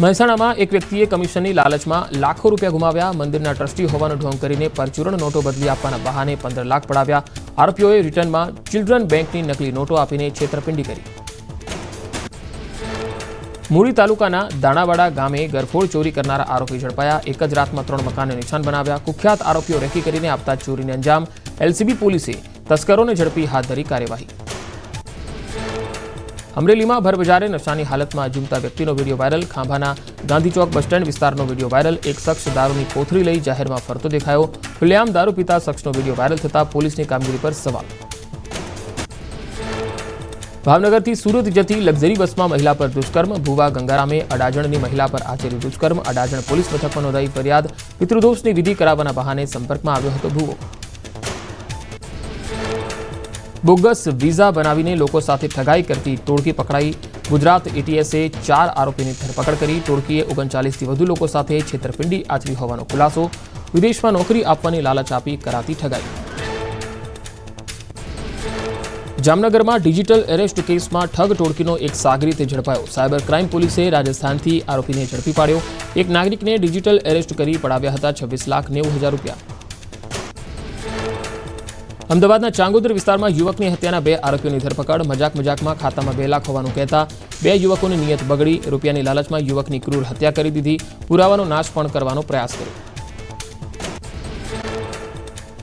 મહેસાણામાં એક વ્યક્તિએ કમિશનની લાલચમાં લાખો રૂપિયા ગુમાવ્યા. મંદિરના ટ્રસ્ટી હોવાનો ઢોંગ કરીને પરચુરણ નોટો બદલી આપવાના બહાને પંદર લાખ પડાવ્યા. આરોપીઓએ રિટર્નમાં ચિલ્ડ્રન બેંકની નકલી નોટો આપીને છેતરપિંડી કરી. મૂળી તાલુકાના દાણાવાડા ગામે ગરફોડ ચોરી કરનારા આરોપી ઝડપાયા. એક જ રાતમાં ત્રણ મકાનને નિશાન બનાવ્યા. કુખ્યાત આરોપીઓ રેકી કરીને આપતા ચોરીને અંજામ. એલસીબી પોલીસે તસ્કરોને ઝડપી હાથ ધરી કાર્યવાહી. અમરેલીમાં ભરબજારે નશાની હાલતમાં ઝૂમતા વ્યક્તિનો વીડિયો વાયરલ. ખાંભાના ગાંધી બસ સ્ટેન્ડ વિસ્તારનો વીડિયો વાયરલ. એક શખ્સ દારૂની કોથળી લઈ જાહેરમાં ફરતો દેખાયો. ખુલ્લેઆમ દારૂ પીતા શખ્સનો વીડિયો વાયરલ થતાં પોલીસની કામગીરી પર સવાલ. ભાવનગરથી સુરત જતી લક્ઝરી બસમાં મહિલા પર દુષ્કર્મ. ભુવા ગંગારામે અડાજણની મહિલા પર આચર્યું દુષ્કર્મ. અડાજણ પોલીસ મથકમાં નોંધાઈ ફરિયાદ. પિતૃદોષની વિધિ કરાવવાના બહાને સંપર્કમાં આવ્યો હતો ભુવો. બોગસ વિઝા બનાવીને લોકો સાથે ઠગાઈ કરતી ટોળકી પકડાઈ. ગુજરાત એટીએસે ચાર આરોપીની ધરપકડ કરી. ટોળકીએ ઓગણચાલીસથી વધુ લોકો સાથે છેતરપિંડી આચરી હોવાનો ખુલાસો. વિદેશમાં નોકરી આપવાની લાલચ આપી કરાતી ઠગાઈ. જામનગરમાં ડિજિટલ એરેસ્ટ કેસમાં ઠગ ટોળકીનો એક સાગરીતે ઝડપાયો. સાયબર ક્રાઇમ પોલીસે રાજસ્થાનથી આરોપીને ઝડપી પાડ્યો. એક નાગરિકને ડિજિટલ એરેસ્ટ કરી પડાવ્યા હતા છવ્વીસ લાખ નેવું હજાર રૂપિયા. અમદાવાદના ચાંગોદર વિસ્તારમાં યુવકની હત્યાના બે આરોપીઓની ધરપકડ મજાક મજાકમાં ખાતામાં બે લાખ હોવાનું કહેતા બે યુવકોની નિયત બગડી, રૂપિયાની લાલચમાં યુવકની ક્રૂર હત્યા કરી દીધી, પુરાવાનો નાશ પણ કરવાનો પ્રયાસ કર્યો.